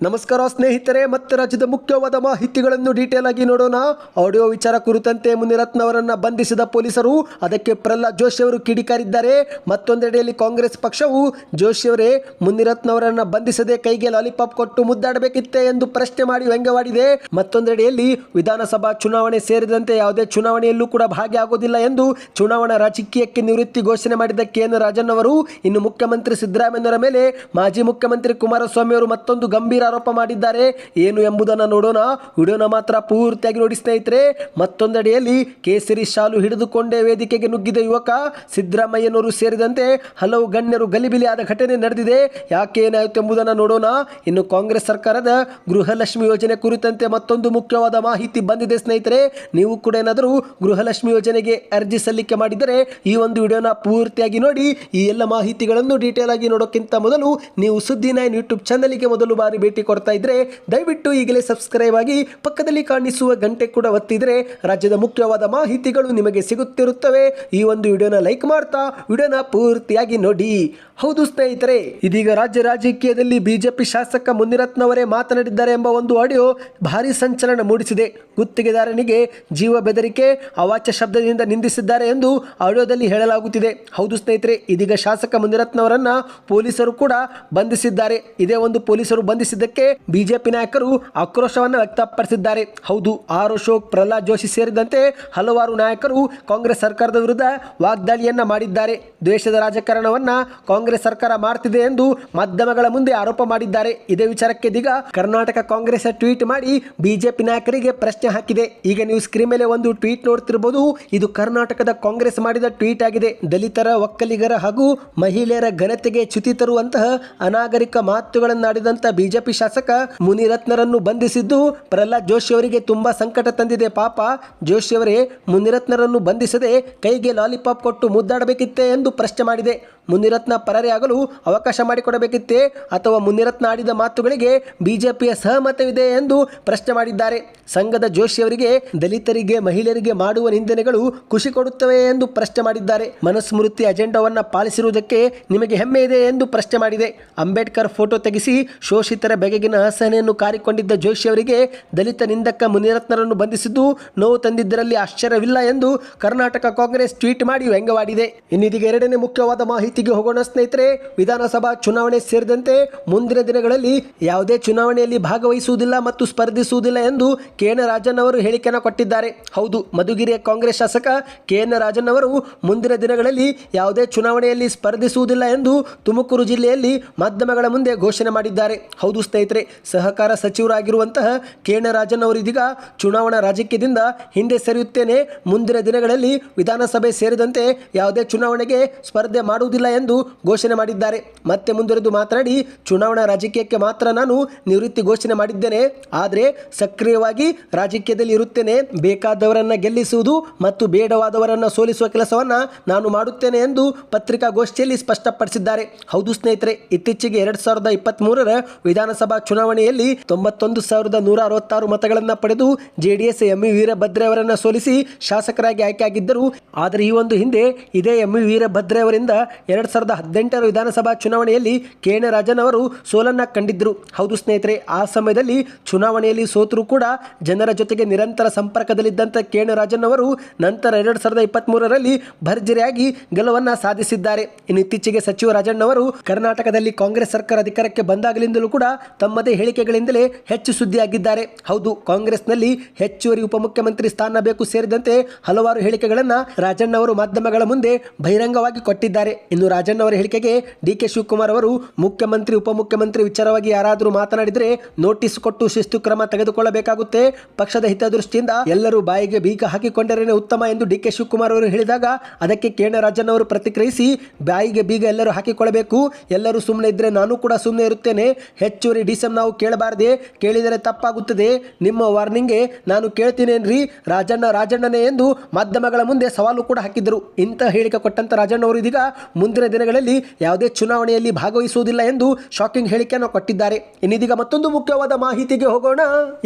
ನಮಸ್ಕಾರ ಸ್ನೇಹಿತರೆ, ಮತ್ತೆ ರಾಜ್ಯದ ಮುಖ್ಯವಾದ ಮಾಹಿತಿಗಳನ್ನು ಡೀಟೇಲ್ ಆಗಿ ನೋಡೋಣ. ಆಡಿಯೋ ವಿಚಾರ ಕುರಿತಂತೆ ಮುನಿರತ್ನವರನ್ನ ಬಂಧಿಸಿದ ಪೊಲೀಸರು, ಅದಕ್ಕೆ ಪ್ರಹ್ಲಾದ್ ಜೋಶಿ ಅವರು ಕಿಡಿಕಾರಿದ್ದಾರೆ. ಮತ್ತೊಂದೆಡೆಯಲ್ಲಿ ಕಾಂಗ್ರೆಸ್ ಪಕ್ಷವು ಜೋಶಿ ಅವರೇ ಮುನಿರತ್ನವರನ್ನ ಬಂಧಿಸದೆ ಕೈಗೆ ಲಾಲಿಪಾಪ್ ಕೊಟ್ಟು ಮುದ್ದಾಡಬೇಕಿತ್ತೆ ಎಂದು ಪ್ರಶ್ನೆ ಮಾಡಿ ವ್ಯಂಗ್ಯವಾಡಿದೆ. ಮತ್ತೊಂದೆಡೆಯಲ್ಲಿ ವಿಧಾನಸಭಾ ಚುನಾವಣೆ ಸೇರಿದಂತೆ ಯಾವುದೇ ಚುನಾವಣೆಯಲ್ಲೂ ಕೂಡ ಭಾಗಿಯಾಗುವುದಿಲ್ಲ ಎಂದು ಚುನಾವಣಾ ರಾಜಕೀಯಕ್ಕೆ ನಿವೃತ್ತಿ ಘೋಷಣೆ ಮಾಡಿದ ಕೆ ಎನ್ ರಾಜನ್ ಅವರು, ಇನ್ನು ಮುಖ್ಯಮಂತ್ರಿ ಸಿದ್ದರಾಮಯ್ಯನವರ ಮೇಲೆ ಮಾಜಿ ಮುಖ್ಯಮಂತ್ರಿ ಕುಮಾರಸ್ವಾಮಿ ಅವರು ಮತ್ತೊಂದು ಗಂಭೀರ ಆರೋಪ ಮಾಡಿದ್ದಾರೆ. ಏನು ಎಂಬುದನ್ನು ನೋಡೋಣ. ವಿಡಿಯೋನ ಮಾತ್ರ ಪೂರ್ತಿಯಾಗಿ ನೋಡಿ ಸ್ನೇಹಿತರೆ. ಮತ್ತೊಂದೆಡೆಯಲ್ಲಿ ಕೇಸರಿ ಶಾಲು ಹಿಡಿದುಕೊಂಡೇ ವೇದಿಕೆಗೆ ನುಗ್ಗಿದ ಯುವಕ ಸಿದ್ದರಾಮಯ್ಯನವರು ಸೇರಿದಂತೆ ಹಲವು ಗಣ್ಯರು ಗಲಿಬಿಲಿಯಾದ ಘಟನೆ ನಡೆದಿದೆ. ಯಾಕೆ ಏನಾಯಿತು ಎಂಬುದನ್ನು ನೋಡೋಣ. ಇನ್ನು ಕಾಂಗ್ರೆಸ್ ಸರ್ಕಾರದ ಗೃಹಲಕ್ಷ್ಮಿ ಯೋಜನೆ ಕುರಿತಂತೆ ಮತ್ತೊಂದು ಮುಖ್ಯವಾದ ಮಾಹಿತಿ ಬಂದಿದೆ ಸ್ನೇಹಿತರೆ. ನೀವು ಕೂಡ ಏನಾದರೂ ಗೃಹಲಕ್ಷ್ಮಿ ಯೋಜನೆಗೆ ಅರ್ಜಿ ಸಲ್ಲಿಕೆ ಮಾಡಿದರೆ ಈ ಒಂದು ವಿಡಿಯೋನ ಪೂರ್ತಿಯಾಗಿ ನೋಡಿ. ಈ ಎಲ್ಲ ಮಾಹಿತಿಗಳನ್ನು ಡೀಟೇಲ್ ಆಗಿ ನೋಡೋಕ್ಕಿಂತ ಮೊದಲು ನೀವು ಸುದ್ದಿ ನೈನ್ ಯೂಟ್ಯೂಬ್ ಚಾನಲ್ಗೆ ಮೊದಲು ಬಾರಿ ಭೇಟಿ ಕೊಡ್ತಾ ಇದ್ರೆ ದಯವಿಟ್ಟು ಈಗಲೇ ಸಬ್ಸ್ಕ್ರೈಬ್ ಆಗಿ ಪಕ್ಕದಲ್ಲಿ ಕಾಣಿಸುವ ಗಂಟೆ ಕೂಡ ಒತ್ತಿದ್ರೆ ರಾಜ್ಯದ ಮುಖ್ಯವಾದ ಮಾಹಿತಿಗಳು ನಿಮಗೆ ಸಿಗುತ್ತಿರುತ್ತವೆ. ಈ ಒಂದು ವಿಡಿಯೋನ ಲೈಕ್ ಮಾಡ್ತಾ ವಿಡಿಯೋನ ಪೂರ್ತಿಯಾಗಿ ನೋಡಿ. ಹೌದು ಸ್ನೇಹಿತರೆ, ಇದೀಗ ರಾಜ್ಯ ರಾಜಕೀಯದಲ್ಲಿ ಬಿಜೆಪಿ ಶಾಸಕ ಮುನಿರತ್ನವರೇ ಮಾತನಾಡಿದ್ದಾರೆ ಎಂಬ ಒಂದು ಆಡಿಯೋ ಭಾರಿ ಸಂಚಲನ ಮೂಡಿಸಿದೆ. ಗುತ್ತಿಗೆದಾರನಿಗೆ ಜೀವ ಬೆದರಿಕೆ, ಅವಾಚ್ಯ ಶಬ್ದದಿಂದ ನಿಂದಿಸಿದ್ದಾರೆ ಎಂದು ಆಡಿಯೋದಲ್ಲಿ ಹೇಳಲಾಗುತ್ತಿದೆ. ಹೌದು ಸ್ನೇಹಿತರೆ, ಇದೀಗ ಶಾಸಕ ಮುನಿರತ್ನವರನ್ನ ಪೊಲೀಸರು ಕೂಡ ಬಂಧಿಸಿದ್ದಾರೆ. ಇದೇ ಒಂದು ಪೊಲೀಸರು ಬಂಧಿಸಿದ್ದಕ್ಕೆ ಬಿಜೆಪಿ ನಾಯಕರು ಆಕ್ರೋಶವನ್ನು ವ್ಯಕ್ತಪಡಿಸಿದ್ದಾರೆ. ಹೌದು, ಆರ್ ಅಶೋಕ್ ಪ್ರಹ್ಲಾದ್ ಜೋಶಿ ಸೇರಿದಂತೆ ಹಲವಾರು ನಾಯಕರು ಕಾಂಗ್ರೆಸ್ ಸರ್ಕಾರದ ವಿರುದ್ಧ ವಾಗ್ದಾಳಿಯನ್ನ ಮಾಡಿದ್ದಾರೆ. ದ್ವೇಷದ ರಾಜಕಾರಣವನ್ನ ಕಾಂಗ್ರೆಸ್ ಸರ್ಕಾರ ಮಾಡ್ತಿದೆ ಎಂದು ಮಾಧ್ಯಮಗಳ ಮುಂದೆ ಆರೋಪ ಮಾಡಿದ್ದಾರೆ. ಇದೇ ವಿಚಾರಕ್ಕೆ ಇದೀಗ ಕರ್ನಾಟಕ ಕಾಂಗ್ರೆಸ್ ಟ್ವೀಟ್ ಮಾಡಿ ಬಿಜೆಪಿ ನಾಯಕರಿಗೆ ಪ್ರಶ್ನೆ ಹಾಕಿದೆ. ಈಗ ನೀವು ಸ್ಕ್ರೀನ್ ಮೇಲೆ ಒಂದು ಟ್ವೀಟ್ ನೋಡ್ತಿರಬಹುದು ಇದು ಕರ್ನಾಟಕದ ಕಾಂಗ್ರೆಸ್ ಮಾಡಿದ ಟ್ವೀಟ್ ಆಗಿದೆ. ದಲಿತರ ಒಕ್ಕಲಿಗರ ಹಾಗೂ ಮಹಿಳೆಯರ ಘನತೆಗೆ ಚ್ಯುತಿ ತರುವಂತಹ ಅನಾಗರಿಕ ಮಾತುಗಳನ್ನಾಡಿದಂಥ ಬಿಜೆಪಿ ಶಾಸಕ ಮುನಿರತ್ನರನ್ನು ಬಂಧಿಸಿದ್ದು ಪ್ರಹ್ಲಾದ್ ಜೋಶಿ ಅವರಿಗೆ ತುಂಬಾ ಸಂಕಟ ತಂದಿದೆ ಪಾಪ. ಜೋಶಿ ಅವರೇ, ಮುನಿರತ್ನರನ್ನು ಬಂಧಿಸದೆ ಕೈಗೆ ಲಾಲಿಪಾಪ್ ಕೊಟ್ಟು ಮುದ್ದಾಡಬೇಕಿತ್ತೆ ಎಂದು ಪ್ರಶ್ನೆ ಮಾಡಿದೆ. ಮುನಿರತ್ನ ಪರಾರಿಯಾಗಲು ಅವಕಾಶ ಮಾಡಿಕೊಡಬೇಕಿತ್ತೆ ಅಥವಾ ಮುನಿರತ್ನ ಆಡಿದ ಮಾತುಗಳಿಗೆ ಬಿಜೆಪಿಯ ಸಹಮತವಿದೆ ಎಂದು ಪ್ರಶ್ನೆ ಮಾಡಿದ್ದಾರೆ. ಸಂಘದ ಜೋಶಿ ಅವರಿಗೆ ದಲಿತರಿಗೆ, ಮಹಿಳೆಯರಿಗೆ ಮಾಡುವ ನಿಂದನೆಗಳು ಖುಷಿ ಕೊಡುತ್ತವೆ ಎಂದು ಪ್ರಶ್ನೆ ಮಾಡಿದ್ದಾರೆ. ಮನುಸ್ಮೃತಿ ಅಜೆಂಡಾವನ್ನ ಪಾಲಿಸಿರುವುದಕ್ಕೆ ನಿಮಗೆ ಹೆಮ್ಮೆ ಇದೆ ಎಂದು ಪ್ರಶ್ನೆ ಮಾಡಿದೆ. ಅಂಬೇಡ್ಕರ್ ಫೋಟೋ ತೆಗೆಸಿ ಶೋಷಿತರ ಬೆಗೆಗಿನ ಅಸಹನೆಯನ್ನು ಕಾರಿಕೊಂಡಿದ್ದ ಜೋಶಿ ಅವರಿಗೆ ದಲಿತ ನಿಂದಕ ಮುನಿರತ್ನರನ್ನು ಬಂಧಿಸಿದ್ದು ನೋವು ತಂದಿದ್ದರಲ್ಲಿ ಆಶ್ಚರ್ಯವಿಲ್ಲ ಎಂದು ಕರ್ನಾಟಕ ಕಾಂಗ್ರೆಸ್ ಟ್ವೀಟ್ ಮಾಡಿ ವ್ಯಂಗ್ಯವಾಡಿದೆ. ಇನ್ನಿದೀಗ ಎರಡನೇ ಮುಖ್ಯವಾದ ಮಾಹಿತಿಗೆ ಹೋಗೋಣ ಸ್ನೇಹಿತರೆ, ವಿಧಾನಸಭಾ ಚುನಾವಣೆ ಸೇರಿದಂತೆ ಮುಂದಿನ ದಿನಗಳಲ್ಲಿ ಯಾವುದೇ ಚುನಾವಣೆಯಲ್ಲಿ ಭಾಗವಹಿಸುವುದಿಲ್ಲ ಮತ್ತು ಸ್ಪರ್ಧಿಸುವುದಿಲ್ಲ ಎಂದು ಕೆ ಎನ್ ರಾಜನ್ ಅವರು ಹೇಳಿಕೆಯನ್ನು ಕೊಟ್ಟಿದ್ದಾರೆ. ಹೌದು, ಮಧುಗಿರಿಯ ಕಾಂಗ್ರೆಸ್ ಶಾಸಕ ಕೆ ಎನ್ ರಾಜನ್ ಅವರು ಮುಂದಿನ ದಿನಗಳಲ್ಲಿ ಯಾವುದೇ ಚುನಾವಣೆಯಲ್ಲಿ ಸ್ಪರ್ಧಿಸುವುದಿಲ್ಲ ಎಂದು ತುಮಕೂರು ಜಿಲ್ಲೆಯಲ್ಲಿ ಮಾಧ್ಯಮಗಳ ಮುಂದೆ ಘೋಷಣೆ ಮಾಡಿದ್ದಾರೆ. ಹೌದು ಸ್ನೇಹಿತರೆ, ಸಹಕಾರ ಸಚಿವರಾಗಿರುವಂತಹ ಕೆ ಎನ್ ರಾಜನ್ ಅವರು ಇದೀಗ ಚುನಾವಣಾ ರಾಜಕೀಯದಿಂದ ಹಿಂದೆ ಸರಿಯುತ್ತೇನೆ. ಮುಂದಿನ ದಿನಗಳಲ್ಲಿ ವಿಧಾನಸಭೆ ಸೇರಿದಂತೆ ಯಾವುದೇ ಚುನಾವಣೆಗೆ ಸ್ಪರ್ಧೆ ಮಾಡುವುದಿಲ್ಲ ಎಂದು ಘೋಷಣೆ ಮಾಡಿದ್ದಾರೆ. ಮತ್ತೆ ಮುಂದುವರೆದು ಮಾತನಾಡಿ, ಚುನಾವಣಾ ರಾಜಕೀಯಕ್ಕೆ ಮಾತ್ರ ನಾನು ನಿವೃತ್ತಿ ಘೋಷಣೆ ಮಾಡಿದ್ದೇನೆ. ಆದರೆ ಸಕ್ರಿಯವಾಗಿ ರಾಜಕೀಯದಲ್ಲಿ ಇರುತ್ತೇನೆ. ಬೇಕಾದವರನ್ನ ಗೆಲ್ಲಿಸುವುದು ಮತ್ತು ಬೇಡವಾದವರನ್ನ ಸೋಲಿಸುವ ಕೆಲಸವನ್ನ ನಾನು ಮಾಡುತ್ತೇನೆ ಎಂದು ಪತ್ರಿಕಾಗೋಷ್ಠಿಯಲ್ಲಿ ಸ್ಪಷ್ಟಪಡಿಸಿದ್ದಾರೆ. ಹೌದು ಸ್ನೇಹಿತರೆ, ಇತ್ತೀಚೆಗೆ ಎರಡ್ ಸಾವಿರದ ಇಪ್ಪತ್ತ್ ಮೂರರ ವಿಧಾನಸಭಾ ಚುನಾವಣೆಯಲ್ಲಿ ತೊಂಬತ್ತೊಂದು ಸಾವಿರದ ನೂರ ಅರವತ್ತಾರು ಮತಗಳನ್ನು ಪಡೆದು ಜೆಡಿಎಸ್ ಎಂ ವಿ ವೀರಭದ್ರೆ ಅವರನ್ನ ಸೋಲಿಸಿ ಶಾಸಕರಾಗಿ ಆಯ್ಕೆಯಾಗಿದ್ದರು. ಆದರೆ ಈ ಒಂದು ಹಿಂದೆ ಇದೇ ಎಂ ವಿ ವೀರಭದ್ರೆ ಅವರಿಂದ ಎರಡ್ ಸಾವಿರದ ಹದಿನೆಂಟರ ವಿಧಾನಸಭಾ ಚುನಾವಣೆಯಲ್ಲಿ ಕೆ ಎನ್ ರಾಜನ್ ಅವರು ಸೋಲನ್ನ ಕಂಡಿದ್ದರು. ಹೌದು ಸ್ನೇಹಿತರೆ, ಆ ಸಮಯದಲ್ಲಿ ಚುನಾವಣೆಯಲ್ಲಿ ಸೋತರೂ ಕೂಡ ಜನರ ಜೊತೆಗೆ ನಿರಂತರ ಸಂಪರ್ಕದಲ್ಲಿದ್ದಂಥ ಕೆ ಎನ್ ರಾಜನ್ ಅವರು ನಂತರ ಎರಡು ಸಾವಿರದ ಇಪ್ಪತ್ತ್ಮೂರರಲ್ಲಿ ಭರ್ಜರಿಯಾಗಿ ಗೆಲುವನ್ನ ಸಾಧಿಸಿದ್ದಾರೆ. ಇನ್ನು ಇತ್ತೀಚೆಗೆ ಸಚಿವ ರಾಜಣ್ಣವರು ಕರ್ನಾಟಕದಲ್ಲಿ ಕಾಂಗ್ರೆಸ್ ಸರ್ಕಾರ ಅಧಿಕಾರಕ್ಕೆ ಬಂದಾಗಲಿಂದಲೂ ಕೂಡ ತಮ್ಮದೇ ಹೇಳಿಕೆಗಳಿಂದಲೇ ಹೆಚ್ಚು ಸುದ್ದಿಯಾಗಿದ್ದಾರೆ. ಹೌದು, ಕಾಂಗ್ರೆಸ್ನಲ್ಲಿ ಹೆಚ್ಚುವರಿ ಉಪಮುಖ್ಯಮಂತ್ರಿ ಸ್ಥಾನ ಬೇಕು ಸೇರಿದಂತೆ ಹಲವಾರು ಹೇಳಿಕೆಗಳನ್ನು ರಾಜಣ್ಣ ಅವರು ಮಾಧ್ಯಮಗಳ ಮುಂದೆ ಬಹಿರಂಗವಾಗಿ ಕೊಟ್ಟಿದ್ದಾರೆ. ಇನ್ನು ರಾಜಣ್ಣ ಅವರ ಹೇಳಿಕೆಗೆ ಡಿ ಕೆ ಶಿವಕುಮಾರ್ ಅವರು ಮುಖ್ಯಮಂತ್ರಿ, ಉಪಮುಖ್ಯಮಂತ್ರಿ ವಿಚಾರವಾಗಿ ಯಾರಾದರೂ ಮಾತನಾಡಿದರೆ ನೋಟಿಸ್ ಕೊಟ್ಟು ಶಿಸ್ತು ಕ್ರಮ ತೆಗೆದುಕೊಳ್ಳಬೇಕಾಗುತ್ತೆ. ಪಕ್ಷದ ಹಿತದೃಷ್ಟಿಯಿಂದ ಎಲ್ಲರೂ ಬಾಯಿಗೆ ಬೀಗ ಹಾಕಿಕೊಂಡರೇನೆ ಉತ್ತಮ ಎಂದು ಡಿ ಕೆ ಶಿವಕುಮಾರ್ ಅವರು ಹೇಳಿದಾಗ ಅದಕ್ಕೆ ಕೇಣ ರಾಜಣ್ಣ ಅವರು ಪ್ರತಿಕ್ರಿಯಿಸಿ, ಬಾಯಿಗೆ ಬೀಗ ಎಲ್ಲರೂ ಹಾಕಿಕೊಳ್ಳಬೇಕು ಎಲ್ಲರೂ ಸುಮ್ಮನೆ ಇದ್ರೆ ನಾನು ಕೂಡ ಸುಮ್ಮನೆ ಇರುತ್ತೇನೆ. ಹೆಚ್ಚುವರಿ ಡಿಸಮ್ ನಾವು ಕೇಳಬಾರದೆ, ಕೇಳಿದರೆ ತಪ್ಪಾಗುತ್ತದೆ. ನಿಮ್ಮ ವಾರ್ನಿಂಗ್ಗೆ ನಾನು ಕೇಳ್ತೀನೇನ್ರಿ? ರಾಜಣ್ಣ ರಾಜಣ್ಣನೇ ಎಂದು ಮಾಧ್ಯಮಗಳ ಮುಂದೆ ಸವಾಲು ಕೂಡ ಹಾಕಿದ್ದರು. ಇಂಥ ಹೇಳಿಕೆ ಕೊಟ್ಟಂತ ರಾಜಣ್ಣ ಅವರು ಇದೀಗ ಮುಂದಿನ ದಿನಗಳಲ್ಲಿ ಯಾವುದೇ ಚುನಾವಣೆಯಲ್ಲಿ ಭಾಗವಹಿಸುವುದಿಲ್ಲ ಎಂದು ಶಾಕಿಂಗ್ ಹೇಳಿಕೆಯನ್ನು ಕೊಟ್ಟಿದ್ದಾರೆ. ಇನ್ನಿದೀಗ ಮತ್ತೊಂದು ಮುಖ್ಯವಾದ ಮಾಹಿತಿಗೆ ಹೋಗೋಣ.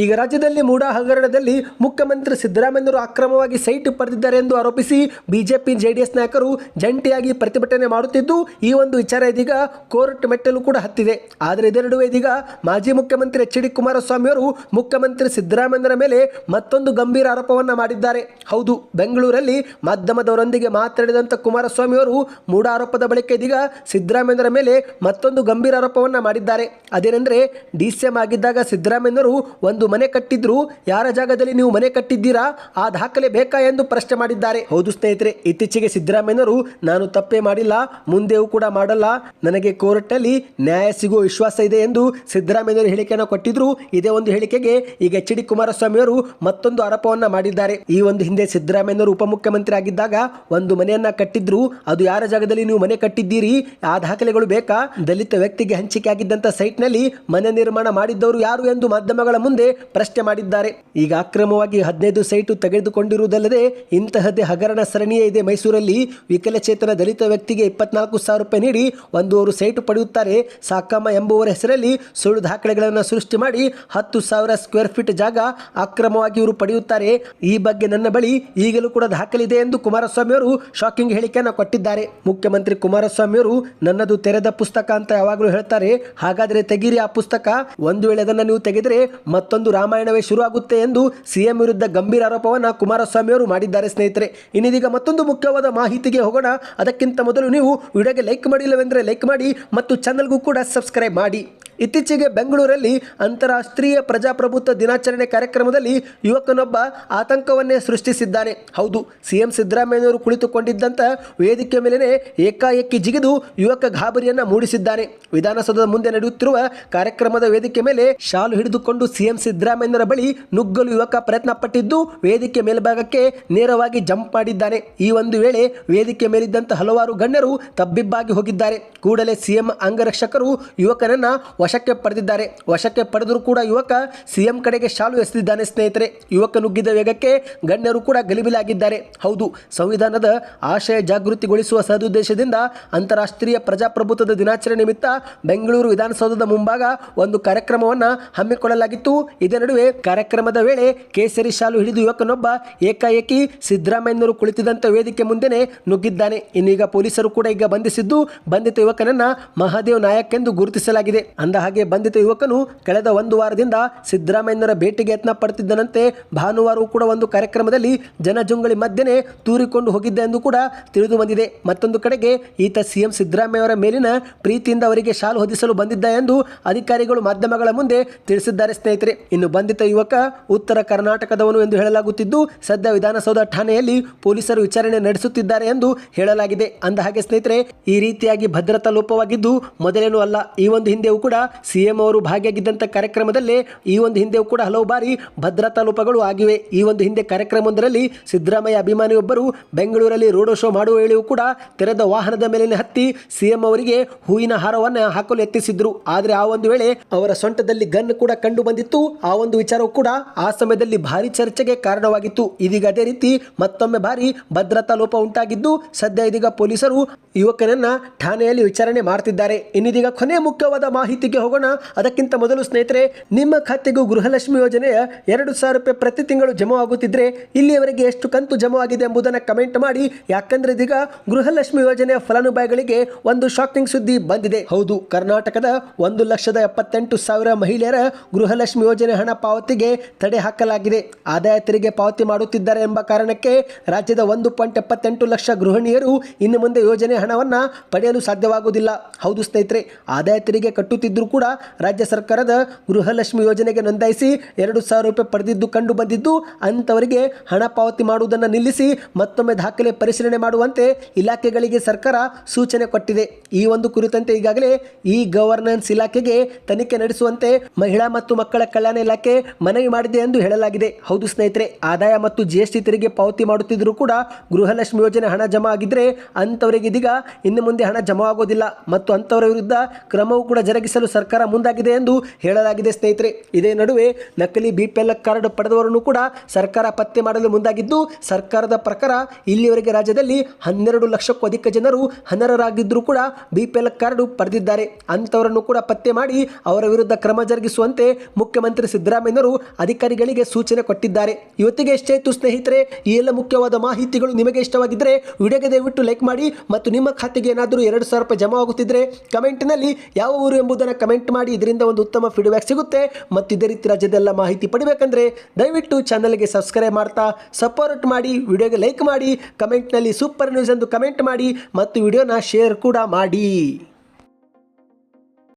ಈಗ ರಾಜ್ಯದಲ್ಲಿ ಮೂಡಾ ಹಗರಣದಲ್ಲಿ ಮುಖ್ಯಮಂತ್ರಿ ಸಿದ್ದರಾಮಯ್ಯರು ಅಕ್ರಮವಾಗಿ ಸೈಟ್ ಪಡೆದಿದ್ದಾರೆ ಎಂದು ಆರೋಪಿಸಿ ಬಿಜೆಪಿ ಜೆಡಿಎಸ್ ನಾಯಕರು ಜಂಟಿಯಾಗಿ ಪ್ರತಿಭಟನೆ ಮಾಡುತ್ತಿದ್ದು, ಈ ಒಂದು ವಿಚಾರ ಇದೀಗ ಕೋರ್ಟ್ ಮೆಟ್ಟಲು ಕೂಡ ಹತ್ತಿದೆ. ಆದರೆ ಇದರ ನಡುವೆ ಇದೀಗ ಮಾಜಿ ಮುಖ್ಯಮಂತ್ರಿ ಎಚ್ ಡಿ ಕುಮಾರಸ್ವಾಮಿ ಅವರು ಮುಖ್ಯಮಂತ್ರಿ ಸಿದ್ದರಾಮಯ್ಯರ ಮೇಲೆ ಮತ್ತೊಂದು ಗಂಭೀರ ಆರೋಪವನ್ನು ಮಾಡಿದ್ದಾರೆ. ಹೌದು, ಬೆಂಗಳೂರಲ್ಲಿ ಮಾಧ್ಯಮದವರೊಂದಿಗೆ ಮಾತನಾಡಿದಂಥ ಕುಮಾರಸ್ವಾಮಿ ಅವರು ಮೂಢ ಆರೋಪದ ಬಳಿಕ ಇದೀಗ ಸಿದ್ದರಾಮಯ್ಯರ ಮೇಲೆ ಮತ್ತೊಂದು ಗಂಭೀರ ಆರೋಪವನ್ನು ಮಾಡಿದ್ದಾರೆ. ಅದೇನೆಂದರೆ, ಡಿ ಸಿ ಎಂ ಆಗಿದ್ದಾಗ ಸಿದ್ದರಾಮಯ್ಯರು ಒಂದು ಮನೆ ಕಟ್ಟಿದ್ರು, ಯಾರ ಜಾಗದಲ್ಲಿ ನೀವು ಮನೆ ಕಟ್ಟಿದ್ದೀರಾ, ಆ ದಾಖಲೆ ಬೇಕಾ ಎಂದು ಪ್ರಶ್ನೆ ಮಾಡಿದ್ದಾರೆ. ಹೌದು ಸ್ನೇಹಿತರೆ, ಇತ್ತೀಚೆಗೆ ಸಿದ್ದರಾಮಯ್ಯರು ನಾನು ತಪ್ಪೇ ಮಾಡಿಲ್ಲ, ಮುಂದೆಯೂ ಕೂಡ ಮಾಡಲ್ಲ, ನನಗೆ ಕೋರ್ಟಲ್ಲಿ ನ್ಯಾಯ ಸಿಗುವ ವಿಶ್ವಾಸ ಇದೆ ಎಂದು ಸಿದ್ದರಾಮಯ್ಯರು ಹೇಳಿಕೆಯನ್ನು ಕೊಟ್ಟಿದ್ರು. ಇದೇ ಒಂದು ಹೇಳಿಕೆಗೆ ಈಗ ಎಚ್ ಡಿ ಕುಮಾರಸ್ವಾಮಿ ಅವರು ಮತ್ತೊಂದು ಆರೋಪವನ್ನು ಮಾಡಿದ್ದಾರೆ. ಈ ಒಂದು ಹಿಂದೆ ಸಿದ್ದರಾಮಯ್ಯನವರು ಉಪಮುಖ್ಯಮಂತ್ರಿ ಆಗಿದ್ದಾಗ ಒಂದು ಮನೆಯನ್ನ ಕಟ್ಟಿದ್ರು. ಅದು ಯಾರ ಜಾಗದಲ್ಲಿ ನೀವು ಮನೆ ಕಟ್ಟಿದ್ದೀರಿ? ಆ ದಾಖಲೆಗಳು ಬೇಕಾ? ದಲಿತ ವ್ಯಕ್ತಿಗೆ ಹಂಚಿಕೆ ಆಗಿದ್ದಂತ ಸೈಟ್ನಲ್ಲಿ ಮನೆ ನಿರ್ಮಾಣ ಮಾಡಿದ್ದವರು ಯಾರು ಎಂದು ಮಾಧ್ಯಮಗಳ ಮುಂದೆ ಪ್ರಶ್ನೆ ಮಾಡಿದ್ದಾರೆ. ಈಗ ಅಕ್ರಮವಾಗಿ ಹದಿನೈದು ಸೈಟು ತೆಗೆದುಕೊಂಡಿರುವುದಲ್ಲದೆ ಇಂತಹದ್ದೇ ಹಗರಣ ಸರಣಿಯೇ ಇದೆ ಮೈಸೂರಲ್ಲಿ. ವಿಕಲಚೇತನ ದಲಿತ ವ್ಯಕ್ತಿಗೆ ಇಪ್ಪತ್ನಾಲ್ಕು ಸಾವಿರ ರೂಪಾಯಿ ನೀಡಿ ಒಂದೂವರು ಸೈಟು ಪಡೆಯುತ್ತಾರೆ. ಸಾಕಮ್ಮ ಎಂಬುವರ ಹೆಸರಲ್ಲಿ ಸುಳ್ಳು ದಾಖಲೆಗಳನ್ನು ಸೃಷ್ಟಿ ಮಾಡಿ ಹತ್ತು ಸಾವಿರ ಸ್ಕ್ವೇರ್ ಫೀಟ್ ಜಾಗ ಅಕ್ರಮವಾಗಿ ಇವರು ಪಡೆಯುತ್ತಾರೆ. ಈ ಬಗ್ಗೆ ನನ್ನ ಬಳಿ ಈಗಲೂ ಕೂಡ ದಾಖಲಿದೆ ಎಂದು ಕುಮಾರಸ್ವಾಮಿ ಅವರು ಶಾಕಿಂಗ್ ಹೇಳಿಕೆಯನ್ನು ಕೊಟ್ಟಿದ್ದಾರೆ. ಮುಖ್ಯಮಂತ್ರಿ ಕುಮಾರಸ್ವಾಮಿ ಅವರು ನನ್ನದು ತೆರೆದ ಪುಸ್ತಕ ಅಂತ ಯಾವಾಗಲೂ ಹೇಳ್ತಾರೆ. ಹಾಗಾದರೆ ತೆಗೀರಿ ಆ ಪುಸ್ತಕ. ಒಂದು ವೇಳೆ ಅದನ್ನು ನೀವು ತೆಗೆದರೆ ಮತ್ತೊಂದು ರಾಮಾಯಣವೇ ಶುರು ಆಗುತ್ತೆ ಎಂದು ಸಿಎಂ ವಿರುದ್ಧ ಗಂಭೀರ ಆರೋಪವನ್ನು ಕುಮಾರಸ್ವಾಮಿ ಅವರು ಮಾಡಿದ್ದಾರೆ ಸ್ನೇಹಿತರೆ. ಇನ್ನಿದೀಗ ಮತ್ತೊಂದು ಮುಖ್ಯವಾದ ಮಾಹಿತಿಗೆ ಹೋಗೋಣ. ಅದಕ್ಕಿಂತ ಮೊದಲು ನೀವು ವಿಡಿಯೋಗೆ ಲೈಕ್ ಮಾಡಿಲ್ಲವೆಂದರೆ ಲೈಕ್ ಮಾಡಿ ಮತ್ತು ಚಾನಲ್ಗೂ ಕೂಡ ಸಬ್ಸ್ಕ್ರೈಬ್ ಮಾಡಿ. ಇತ್ತೀಚೆಗೆ ಬೆಂಗಳೂರಲ್ಲಿ ಅಂತಾರಾಷ್ಟ್ರೀಯ ಪ್ರಜಾಪ್ರಭುತ್ವ ದಿನಾಚರಣೆ ಕಾರ್ಯಕ್ರಮದಲ್ಲಿ ಯುವಕನೊಬ್ಬ ಆತಂಕವನ್ನೇ ಸೃಷ್ಟಿಸಿದ್ದಾನೆ. ಹೌದು, ಸಿಎಂ ಸಿದ್ದರಾಮಯ್ಯನವರು ಕುಳಿತುಕೊಂಡಿದ್ದಂಥ ವೇದಿಕೆ ಮೇಲೆ ಏಕಾಏಕಿ ಜಿಗಿದು ಯುವಕ ಗಾಬರಿಯನ್ನ ಮೂಡಿಸಿದ್ದಾನೆ. ವಿಧಾನಸೌಧದ ಮುಂದೆ ನಡೆಯುತ್ತಿರುವ ಕಾರ್ಯಕ್ರಮದ ವೇದಿಕೆ ಮೇಲೆ ಶಾಲು ಹಿಡಿದುಕೊಂಡು ಸಿಎಂ ಸಿದ್ದರಾಮಯ್ಯನವರ ಬಳಿ ನುಗ್ಗಲು ಯುವಕ ಪ್ರಯತ್ನ ಪಟ್ಟಿದ್ದು ವೇದಿಕೆ ಮೇಲ್ಭಾಗಕ್ಕೆ ನೇರವಾಗಿ ಜಂಪ್ ಮಾಡಿದ್ದಾನೆ. ಈ ಒಂದು ವೇಳೆ ವೇದಿಕೆ ಮೇಲಿದ್ದಂಥ ಹಲವಾರು ಗಣ್ಯರು ತಬ್ಬಿಬ್ಬಾಗಿ ಹೋಗಿದ್ದಾರೆ. ಕೂಡಲೇ ಸಿಎಂ ಅಂಗರಕ್ಷಕರು ಯುವಕನನ್ನ ವಶಕ್ಕೆ ಪಡೆದಿದ್ದಾರೆ. ವಶಕ್ಕೆ ಪಡೆದರೂ ಕೂಡ ಯುವಕ ಸಿಎಂ ಕಡೆಗೆ ಶಾಲು ಎಸೆದಿದ್ದಾನೆ ಸ್ನೇಹಿತರೆ. ಯುವಕ ನುಗ್ಗಿದ ವೇಗಕ್ಕೆ ಗಣ್ಯರು ಕೂಡ ಗಲಿಬಿಲಾಗಿದ್ದಾರೆ. ಹೌದು, ಸಂವಿಧಾನದ ಆಶಯ ಜಾಗೃತಿಗೊಳಿಸುವ ಸದುದ್ದೇಶದಿಂದ ಅಂತಾರಾಷ್ಟ್ರೀಯ ಪ್ರಜಾಪ್ರಭುತ್ವದ ದಿನಾಚರಣೆ ನಿಮಿತ್ತ ಬೆಂಗಳೂರು ವಿಧಾನಸೌಧದ ಮುಂಭಾಗ ಒಂದು ಕಾರ್ಯಕ್ರಮವನ್ನು ಹಮ್ಮಿಕೊಳ್ಳಲಾಗಿತ್ತು. ಇದೇ ನಡುವೆ ಕಾರ್ಯಕ್ರಮದ ವೇಳೆ ಕೇಸರಿ ಶಾಲು ಹಿಡಿದು ಯುವಕನೊಬ್ಬ ಏಕಾಏಕಿ ಸಿದ್ದರಾಮಯ್ಯನವರು ಕುಳಿತಿದ್ದಂಥ ವೇದಿಕೆ ಮುಂದೆನೆ ನುಗ್ಗಿದ್ದಾನೆ. ಇನ್ನೀಗ ಪೊಲೀಸರು ಕೂಡ ಈಗ ಬಂಧಿಸಿದ್ದು ಬಂಧಿತ ಯುವಕನನ್ನ ಮಹಾದೇವ್ ನಾಯಕ್ ಎಂದು ಗುರುತಿಸಲಾಗಿದೆ. ಅಂದ ಹಾಗೆ ಬಂಧಿತ ಯುವಕನು ಕಳೆದ ಒಂದು ವಾರದಿಂದ ಸಿದ್ದರಾಮಯ್ಯನವರ ಭೇಟಿಗೆ ಯತ್ನ ಪಡ್ತಿದ್ದನಂತೆ ಭಾನುವಾರವೂ ಕೂಡ ಒಂದು ಕಾರ್ಯಕ್ರಮದಲ್ಲಿ ಜನಜುಂಗಳಿ ಮಧ್ಯೆ ತೂರಿಕೊಂಡು ಹೋಗಿದ್ದ ಎಂದು ಕೂಡ ತಿಳಿದು ಬಂದಿದೆ. ಮತ್ತೊಂದು ಕಡೆಗೆ ಈತ ಸಿಎಂ ಸಿದ್ದರಾಮಯ್ಯವರ ಮೇಲಿನ ಪ್ರೀತಿಯಿಂದ ಅವರಿಗೆ ಶಾಲು ಹೊದಿಸಲು ಬಂದಿದ್ದ ಎಂದು ಅಧಿಕಾರಿಗಳು ಮಾಧ್ಯಮಗಳ ಮುಂದೆ ತಿಳಿಸಿದ್ದಾರೆ ಸ್ನೇಹಿತರೆ. ಇನ್ನು ಬಂಧಿತ ಯುವಕ ಉತ್ತರ ಕರ್ನಾಟಕದವನು ಎಂದು ಹೇಳಲಾಗುತ್ತಿದ್ದು, ಸದ್ಯ ವಿಧಾನಸೌಧ ಠಾಣೆಯಲ್ಲಿ ಪೊಲೀಸರು ವಿಚಾರಣೆ ನಡೆಸುತ್ತಿದ್ದಾರೆ ಎಂದು ಹೇಳಲಾಗಿದೆ. ಅಂದ ಹಾಗೆ ಸ್ನೇಹಿತರೆ, ಈ ರೀತಿಯಾಗಿ ಭದ್ರತಾ ಲೋಪವಾಗಿದ್ದು ಮೊದಲೇನೂ ಅಲ್ಲ, ಈ ಒಂದು ಹಿಂದೆಯೂ ಕೂಡ ಸಿಎಂ ಅವರು ಭಾಗಿಯಾಗಿದ್ದಂಥ ಕಾರ್ಯಕ್ರಮದಲ್ಲೇ ಈ ಒಂದು ಹಿಂದೆಯೂ ಕೂಡ ಹಲವು ಬಾರಿ ಭದ್ರತಾ ಲೋಪಗಳು ಆಗಿವೆ. ಈ ಒಂದು ಹಿಂದೆ ಕಾರ್ಯಕ್ರಮವೊಂದರಲ್ಲಿ ಸಿದ್ದರಾಮಯ್ಯ ಅಭಿಮಾನಿಯೊಬ್ಬರು ಬೆಂಗಳೂರಲ್ಲಿ ರೋಡ್ ಶೋ ಮಾಡುವ ವೇಳೆಯೂ ಕೂಡ ತೆರೆದ ವಾಹನದ ಮೇಲಿನ ಹತ್ತಿ ಸಿಎಂ ಅವರಿಗೆ ಹೂವಿನ ಹಾರವನ್ನು ಹಾಕಲು ಯತ್ನಿಸಿದ್ರು. ಆದರೆ ಆ ಒಂದು ವೇಳೆ ಅವರ ಸೊಂಟದಲ್ಲಿ ಗನ್ ಕೂಡ ಕಂಡು ಬಂದಿತ್ತು. ಆ ಒಂದು ವಿಚಾರವೂ ಕೂಡ ಆ ಸಮಯದಲ್ಲಿ ಭಾರಿ ಚರ್ಚೆಗೆ ಕಾರಣವಾಗಿತ್ತು. ಇದೀಗ ಅದೇ ರೀತಿ ಮತ್ತೊಮ್ಮೆ ಬಾರಿ ಭದ್ರತಾ ಲೋಪ ಉಂಟಾಗಿದ್ದು ಸದ್ಯ ಇದೀಗ ಪೊಲೀಸರು ಯುವಕನನ್ನ ಠಾಣೆಯಲ್ಲಿ ವಿಚಾರಣೆ ಮಾಡ್ತಿದ್ದಾರೆ. ಇನ್ನಿದೀಗ ಕೊನೆ ಮುಖ್ಯವಾದ ಮಾಹಿತಿಗೆ ಹೋಗೋಣ. ಅದಕ್ಕಿಂತ ಮೊದಲು ಸ್ನೇಹಿತರೆ, ನಿಮ್ಮ ಖಾತೆಗೂ ಗೃಹಲಕ್ಷ್ಮಿ ಯೋಜನೆಯ ಎರಡು ಸಾವಿರ ರೂಪಾಯಿ ಪ್ರತಿ ತಿಂಗಳು ಜಮಾ ಆಗುತ್ತಿದ್ದರೆ ಇಲ್ಲಿಯವರೆಗೆ ಎಷ್ಟು ಕಂತು ಜಮಾ ಆಗಿದೆ ಎಂಬುದನ್ನು ಕಮೆಂಟ್ ಮಾಡಿ. ಯಾಕಂದ್ರೆ ಇದೀಗ ಗೃಹಲಕ್ಷ್ಮಿ ಯೋಜನೆಯ ಫಲಾನುಭವಿಗಳಿಗೆ ಒಂದು ಶಾಕಿಂಗ್ ಸುದ್ದಿ ಬಂದಿದೆ. ಹೌದು, ಕರ್ನಾಟಕದ ಒಂದು ಲಕ್ಷದ ಎಪ್ಪತ್ತೆಂಟು ಸಾವಿರ ಮಹಿಳೆಯರ ಗೃಹಲಕ್ಷ್ಮಿ ಯೋಜನೆ ಹಣ ಪಾವತಿಗೆ ತಡೆ ಹಾಕಲಾಗಿದೆ. ಆದಾಯ ತೆರಿಗೆ ಪಾವತಿ ಮಾಡುತ್ತಿದ್ದಾರೆ ಎಂಬ ಕಾರಣಕ್ಕೆ ರಾಜ್ಯದ ಒಂದು ಪಾಯಿಂಟ್ ಎಪ್ಪತ್ತೆಂಟು ಲಕ್ಷ ಗೃಹಿಣಿಯರು ಇನ್ನು ಮುಂದೆ ಯೋಜನೆ ಹಣವನ್ನು ಪಡೆಯಲು ಸಾಧ್ಯವಾಗುವುದಿಲ್ಲ. ಹೌದು ಸ್ನೇಹಿತರೆ, ಆದಾಯ ತೆರಿಗೆ ಕಟ್ಟುತ್ತಿದ್ದರೂ ಕೂಡ ರಾಜ್ಯ ಸರ್ಕಾರದ ಗೃಹಲಕ್ಷ್ಮಿ ಯೋಜನೆಗೆ ನೋಂದಾಯಿಸಿ ಎರಡು ಸಾವಿರ ರೂಪಾಯಿ ಪಡೆದಿದ್ದು ಕಂಡು ಬಂದಿದ್ದು, ಅಂಥವರಿಗೆ ಹಣ ಪಾವತಿ ಮಾಡುವುದನ್ನು ನಿಲ್ಲಿಸಿ ಮತ್ತೊಮ್ಮೆ ದಾಖಲೆ ಪರಿಶೀಲನೆ ಮಾಡುವಂತೆ ಇಲಾಖೆಗಳಿಗೆ ಸರ್ಕಾರ ಸೂಚನೆ ಕೊಟ್ಟಿದೆ. ಈ ಒಂದು ಕುರಿತಂತೆ ಈಗಾಗಲೇ ಈ ಗವರ್ನೆನ್ಸ್ ಇಲಾಖೆಗೆ ತನಿಖೆ ನಡೆಸುವಂತೆ ಮಹಿಳಾ ಮತ್ತು ಮಕ್ಕಳ ಕಲ್ಯಾಣ ಇಲಾಖೆ ಮನವಿ ಮಾಡಿದೆ ಎಂದು ಹೇಳಲಾಗಿದೆ. ಹೌದು ಸ್ನೇಹಿತರೆ, ಆದಾಯ ಮತ್ತು ಜಿಎಸ್ಟಿ ತೆರಿಗೆ ಪಾವತಿ ಮಾಡುತ್ತಿದ್ದರೂ ಕೂಡ ಗೃಹಲಕ್ಷ್ಮಿ ಯೋಜನೆ ಹಣ ಜಮಾ ಆಗಿದ್ರೆ ಅಂಥವರಿಗೆ ಇದೀಗ ಇನ್ನು ಮುಂದೆ ಹಣ ಜಮಾ ಆಗೋದಿಲ್ಲ. ಮತ್ತು ಅಂಥವರ ವಿರುದ್ಧ ಕ್ರಮವೂ ಕೂಡ ಜರುಗಿಸಲು ಸರ್ಕಾರ ಮುಂದಾಗಿದೆ ಎಂದು ಹೇಳಲಾಗಿದೆ, ಸ್ನೇಹಿತರೆ. ಇದೇ ನಡುವೆ ನಕಲಿ ಬಿಪಿಎಲ್ ಕಾರ್ಡ್ ಪಡೆದವರನ್ನು ಕೂಡ ಸರ್ಕಾರ ಪತ್ತೆ ಮಾಡಲು ಮುಂದಾಗಿದ್ದು, ಸರ್ಕಾರದ ಪ್ರಕಾರ ಇಲ್ಲಿಯವರೆಗೆ ರಾಜ್ಯದಲ್ಲಿ ಹನ್ನೆರಡು ಲಕ್ಷಕ್ಕೂ ಅಧಿಕ ಜನರು ಅನರ್ಹರಾಗಿದ್ದರೂ ಕೂಡ ಬಿಪಿಎಲ್ ಕಾರ್ಡ್ ಪಡೆದಿದ್ದಾರೆ. ಅಂಥವರನ್ನು ಕೂಡ ಪತ್ತೆ ಮಾಡಿ ಅವರ ವಿರುದ್ಧ ಕ್ರಮ ಜರುಗಿಸುವಂತೆ ಮುಖ್ಯಮಂತ್ರಿ ಸಿದ್ದರಾಮಯ್ಯನವರು ಅಧಿಕಾರಿಗಳಿಗೆ ಸೂಚನೆ ಕೊಟ್ಟಿದ್ದಾರೆ. ಇವತ್ತಿಗೆ ಎಷ್ಟಾಯಿತು ಸ್ನೇಹಿತರೆ, ಈ ಎಲ್ಲ ಮುಖ್ಯವಾದ ಮಾಹಿತಿಗಳು ನಿಮಗೆ ಇಷ್ಟವಾಗಿದ್ದರೆ ವಿಡಿಯೋಗೆ ದಯವಿಟ್ಟು ಲೈಕ್ ಮಾಡಿ ಮತ್ತು ನಿಮ್ಮ ಖಾತೆಗೆ ಏನಾದರೂ ಎರಡು ಸಾವಿರ ರೂಪಾಯಿ ಜಮಾ ಆಗುತ್ತಿದ್ದರೆ ಕಮೆಂಟ್ನಲ್ಲಿ ಯಾವ ಊರು ಎಂಬುದನ್ನು ಕಮೆಂಟ್ ಮಾಡಿ ಇದರಿಂದ ಒಂದು ಉತ್ತಮ ಫೀಡ್ಬ್ಯಾಕ್ ಸಿಗುತ್ತೆ. ಮತ್ತು ಇದೇ ರೀತಿ ರಾಜ್ಯದೆಲ್ಲ ಮಾಹಿತಿ ಪಡಿಬೇಕಂದ್ರೆ ದಯವಿಟ್ಟು ಚಾನಲ್ಗೆ ಸಬ್ಸ್ಕ್ರೈಬ್ ಮಾಡ್ತಾ ಸಪೋರ್ಟ್ ಮಾಡಿ ವಿಡಿಯೋಗೆ ಲೈಕ್ ಮಾಡಿ ಕಮೆಂಟ್ನಲ್ಲಿ ಸೂಪರ್ ನ್ಯೂಸ್ ಎಂದು ಕಮೆಂಟ್ ಮಾಡಿ, ಮತ್ತು ವಿಡಿಯೋನ ಶೇರ್ ಕೂಡ ಮಾಡಿ.